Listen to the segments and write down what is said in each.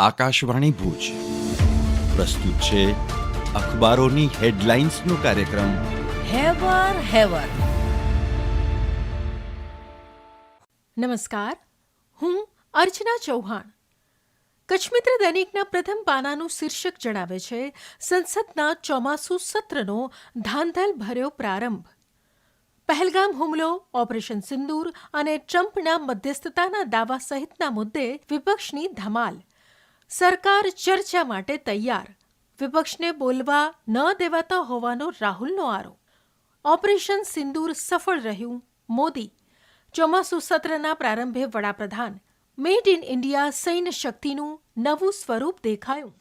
આકાશવાણી ભુજ. પ્રસ્તુત છે અખબારોની હેડલાઇન્સનો કાર્યક્રમ. હેવર હેવર. નમસ્કાર, હું અર્ચના ચૌહાણ. કચ્છમિત્ર દૈનિકના પ્રથમ પાનાનું શીર્ષક જણાવે છે, સંસદના ચોમાસુ સત્રનો ધાંધલ ભર્યો પ્રારંભ. પહેલગામ હુમલો, ઓપરેશન સિંદૂર અને ટ્રમ્પના મધ્યસ્થતાના દાવા સહિતના મુદ્દે વિપક્ષની ધમાલ. સરકાર ચર્ચા માટે તૈયાર. વિપક્ષને બોલવા ન દેવાતા હોવાનો રાહુલનો આરોપ. ઓપરેશન સિંદૂર સફળ રહ્યું. મોદી, ચોમાસુ સત્રના પ્રારંભે વડાપ્રધાન, મેડ ઇન ઇન્ડિયા સૈન્ય શક્તિનું નવું સ્વરૂપ દેખાયું.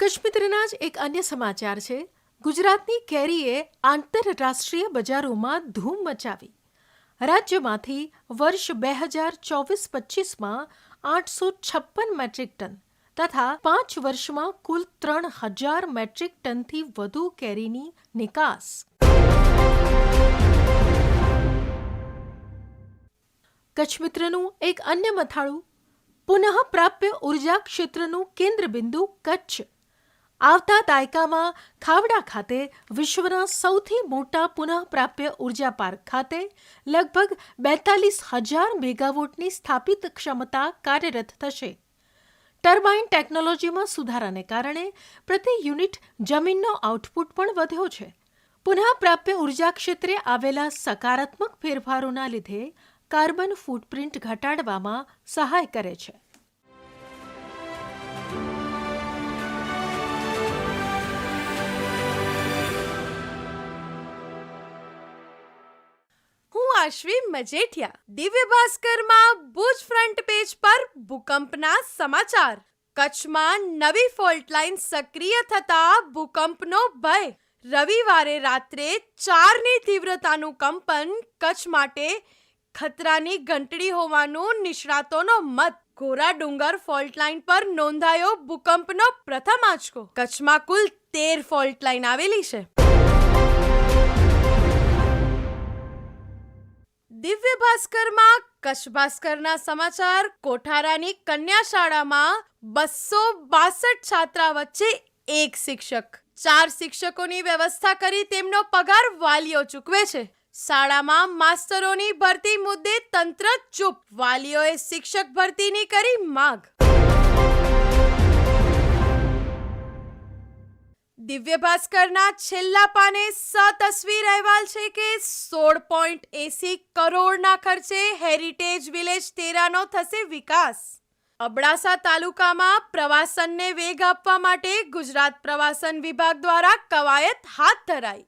કશ્મીરના જ એક અન્ય સમાચાર છે. ગુજરાતની કેરીએ આંતરરાષ્ટ્રીય બજારોમાં ધૂમ મચાવી. રાજ્યમાંથી વર્ષ બે હજાર ચોવીસ પચીસમાં આઠસો છપ્પન મેટ્રિક ટન તથા પાંચ વર્ષમાં કુલ ત્રણ હજાર મેટ્રિક ટનથી વધુ કેરીની નિકાસ. કચ્છ મિત્રનું એક અન્ય મથાળું પુનઃપ્રાપ્ય ઊર્જા ક્ષેત્રનું કેન્દ્રબિંદુ કચ્છ. આવતા દાયકામાં ખાવડા ખાતે વિશ્વના સૌથી મોટા પુનઃપ્રાપ્ય ઊર્જા પાર્ક ખાતે લગભગ બેતાલીસ હજાર મેગાવોટની સ્થાપિત ક્ષમતા કાર્યરત થશે. ટર્બાઇન ટેકનોલોજીમાં સુધારાને કારણે પ્રતિ યુનિટ જમીનનો આઉટપુટ પણ વધ્યો છે. પુનઃપ્રાપ્ય ઊર્જા ક્ષેત્રે આવેલા સકારાત્મક ફેરફારોના લીધે કાર્બન ફૂટપ્રિન્ટ ઘટાડવામાં સહાય કરે છે. હું આશ્વી મજેઠિયા. દિવ્ય ભાસ્કરમાં ભુજ ફ્રન્ટ પેજ પર ભૂકંપના સમાચાર. કચ્છમાં નવી ફોલ્ટ લાઇન સક્રિય થતા ભૂકંપનો ભય. રવિવારે રાત્રે ચારની તીવ્રતાનું કંપન કચ્છ માટે ખતરાની ઘંટડી હોવાનું નિષ્ણાતોનો મત. ઘોરા ડુંગર ફોલ્ટ લાઇન પર નોંધાયો ભૂકંપનો પ્રથમ આંચકો. કચ્છમાં કુલ તેર ફોલ્ટ લાઇન આવેલી છે. દિવ્ય ભાસ્કરમાં કચ્છ ભાસ્કરના સમાચાર કોઠારાની કન્યા શાળામાં બસો બાસઠ છાત્રા વચ્ચે એક શિક્ષક. ચાર શિક્ષકોની વ્યવસ્થા કરી તેમનો પગાર વાલીઓ ચૂકવે છે. શાળામાં માસ્તરોની ભરતી મુદ્દે તંત્ર ચૂપ. વાલીઓએ શિક્ષક ભરતીની કરી માગ. દિવ્ય ભાસ્કરના છેલ્લા પાને સતસ્વીર અહેવાલ છે કે સોળ પોઈન્ટ એસી કરોડના ખર્ચે હેરિટેજ વિલેજ તેરાનો થશે વિકાસ. અબડાસા તાલુકામાં પ્રવાસનને વેગ આપવા માટે ગુજરાત પ્રવાસન વિભાગ દ્વારા કવાયત હાથ ધરાઈ.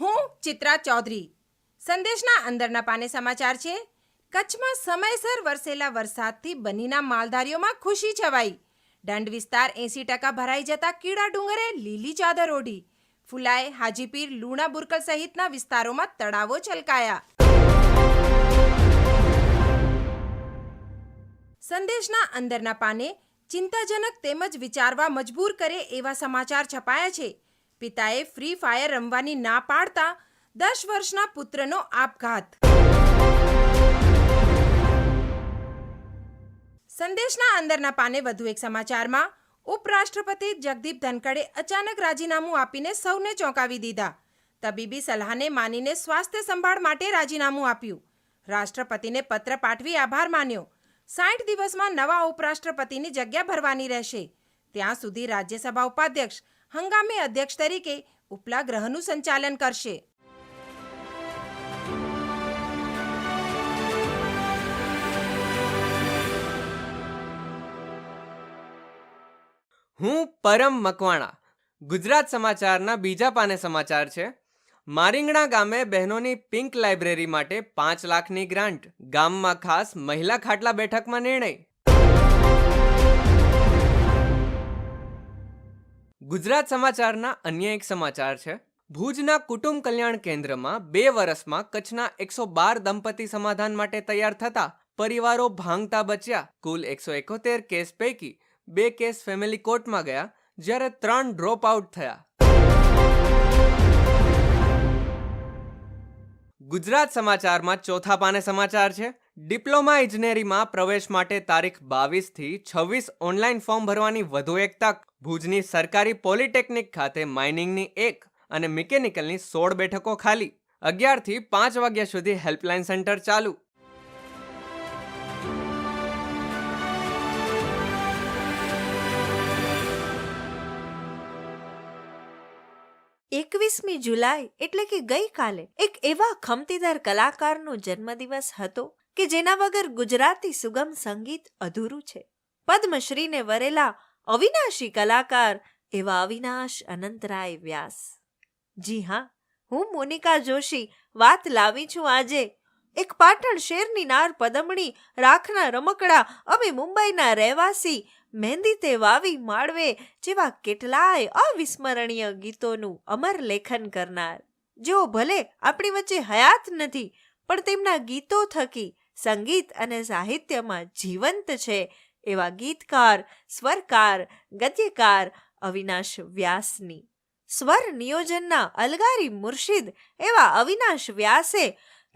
હું ચિત્રા ચૌધરી. સંદેશના અંદરના પાને સમાચાર છે. કચ્છમાં સમયસર વરસેલા વરસાદથી બનીના માલધારીઓમાં ખુશી છવાઈ. દંડ વિસ્તાર એંસી ટકા ભરાઈ જતા કીડા ડુંગરે લીલી ચાદર ઓઢી. ફુલાએ હાજીપીર લુણા બુરકલ સહિતના વિસ્તારોમાં તળાવો છલકાયા. સંદેશના અંદરના પાને ચિંતાજનક તેમજ વિચારવા મજબૂર કરે એવા સમાચાર છપાયા છે. પિતાએ ફ્રી ફાયર રમવાની ના પાડતા દસ વર્ષના પુત્રનો આપઘાત. સંદેશના અંદરના પાને વધુ એક સમાચારમાં, ઉપરાષ્ટ્રપતિ જગદીપ ધનકડે અચાનક રાજીનામું આપીને સૌને ચોંકાવી દીધા. તબીબી સલાહને માનીને સ્વાસ્થ્ય સંભાળ માટે રાજીનામું આપ્યું. રાષ્ટ્રપતિને પત્ર પાઠવી આભાર માન્યો. સાઠ દિવસમાં નવા ઉપરાષ્ટ્રપતિની જગ્યા ભરવાની રહેશે. ત્યાં સુધી રાજ્યસભા ઉપાધ્યક્ષ, હંગામી અધ્યક્ષ તરીકે ઉપલા ગ્રહનું સંચાલન કરશે. હું પરમ મકવાણા. ગુજરાત સમાચારના બીજા પાને સમાચાર છે. મારીંગણા ગામે બહેનોની પિંક લાઇબ્રેરી માટે પાંચ લાખની ગ્રાન્ટ. ગામમાં ખાસ મહિલા ખાટલા બેઠકમાં નિર્ણય. ગુજરાત સમાચારના અન્ય એક સમાચાર છે. ભુજના કુટુંબ કલ્યાણ કેન્દ્રમાં બે વર્ષમાં કચ્છના એકસો બાર દંપતી સમાધાન માટે તૈયાર થતા પરિવારો ભાંગતા બચ્યા. કુલ એકસો એકોતેર કેસ પૈકી બે કેસ ફેમિલી કોર્ટમાં ગયા, જ્યારે ત્રણ ડ્રોપ આઉટ થયા. ગુજરાત સમાચારમાં ચોથા પાને સમાચાર છે. ડિપ્લોમા ઇજનેરીમાં પ્રવેશ માટે તારીખ બાવીસથી છવ્વીસ ઓનલાઈન ફોર્મ ભરવાની વધુ એક તક ભુજની સરકારી પોલિટેકનિક ખાતે માઇનિંગની એક અને મિકેનિકલની સોળ બેઠકો ખાલી. અગિયારથી પાંચ વાગ્યા સુધી હેલ્પલાઇન સેન્ટર ચાલુ. એકવીસમી જુલાઈ એટલે કે ગઈકાલે એક એવા ખમતીદાર કલાકારનો જન્મદિવસ હતો કે જેના વગર ગુજરાતી સુગમ સંગીત અધૂરું છે. પદ્મશ્રીને વરેલા અવિનાશી કલાકાર એવા અવિનાશ અનંતરાય વ્યાસ. જી હા, હું મોનિકા જોશી વાત લાવી છું આજે. એક પાટણ શેરની નાર પદમણી રાખના રમકડા, અમે મુંબઈના રહેવાસી મહેંદી તે વાવી માળવે જેવા કેટલાય અવિસ્મરણીય ગીતોનું અમર લેખન કરનાર. જેઓ ભલે આપણી વચ્ચે હયાત નથી, પણ તેમના ગીતો થકી સંગીત અને સાહિત્યમાં જીવંત છે એવા ગીતકાર, સ્વરકાર, ગદ્યકાર અવિનાશ વ્યાસની. સ્વર નિયોજનના અલગારી મુર્શિદ એવા અવિનાશ વ્યાસે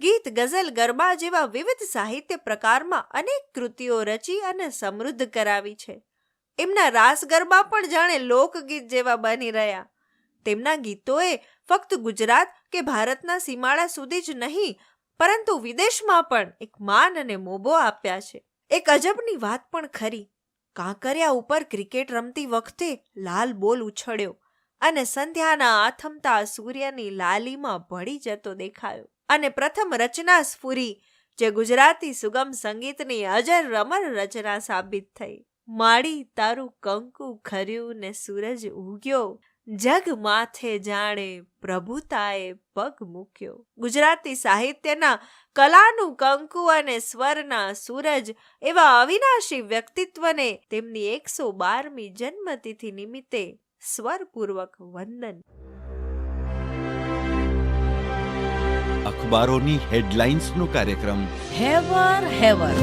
ગીત, ગઝલ, ગરબા જેવા વિવિધ સાહિત્ય પ્રકારમાં અનેક કૃતિઓ રચી અને સમૃદ્ધ કરાવી છે. એમના રાસ ગરબા પણ જાણે લોકગીત જેવા બની રહ્યા. તેમના ગીતોએ ફક્ત ગુજરાત કે ભારતના સીમાડા સુધી જ નહીં, પરંતુ વિદેશમાં પણ એક માન અને મોભો આપ્યા છે. એક અજબની વાત પણ ખરી. કાંકરિયા ઉપર ક્રિકેટ રમતી વખતે લાલ બોલ ઉછળ્યો અને સંધ્યાના આથમતા સૂર્યની લાલીમાં ભળી જતો દેખાયો. અને પ્રથમ રચના સ્ફુરી જે ગુજરાતી સુગમ સંગીતની અજર રમર રચના સાબિત થઈ. માડી તારું કંકુ ખર્યું ને સૂરજ ઉગ્યો જગ માથે જાણે પ્રભુતાએ પગ મૂક્યો. ગુજરાતી સાહિત્યના કલાનું કંકુ અને સ્વરના સૂરજ એવા અવિનાશી વ્યક્તિત્વને તેમની એકસો બારમી જન્મતિથિ નિમિત્તે સ્વરપૂર્વક વંદન. અખબારોની હેડલાઇન્સનો કાર્યક્રમ. હેવર હેવર